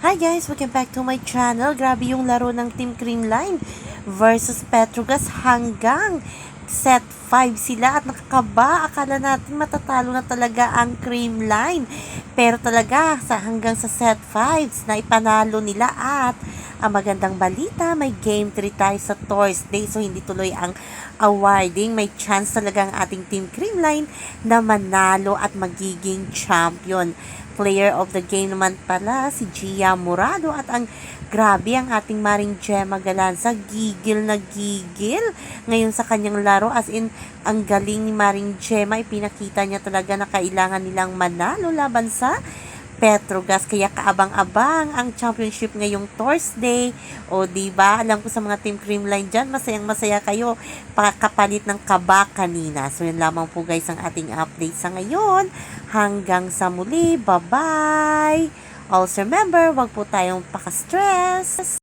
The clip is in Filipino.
Hi guys! Welcome back to my channel. Grabe yung laro ng Team Creamline versus Petrogas hanggang set 5 sila at nakakaba. Akala natin matatalo na talaga ang Creamline. Pero talaga sa hanggang sa set 5 na ipanalo nila at ang magandang balita, may game 3 tayo sa Thursday so hindi tuloy ang awarding. May chance talaga ang ating Team Creamline na manalo at magiging champion. Player of the game naman pala si Gia Murado at ang grabe ang ating Maring Gemma Galanza. Gigil na gigil ngayon sa kanyang laro as in ang galing ni Maring Gemma. Ipinakita niya talaga na kailangan nilang manalo laban sa Petrogas. Kaya kaabang-abang ang championship ngayong Thursday. O, di ba Alam ko sa mga Team Creamline dyan, masayang masaya kayo. Pakapalit ng kaba kanina. So, yun lamang po guys ang ating update sa ngayon. Hanggang sa muli. Bye-bye! Also remember, wag po tayong paka-stress.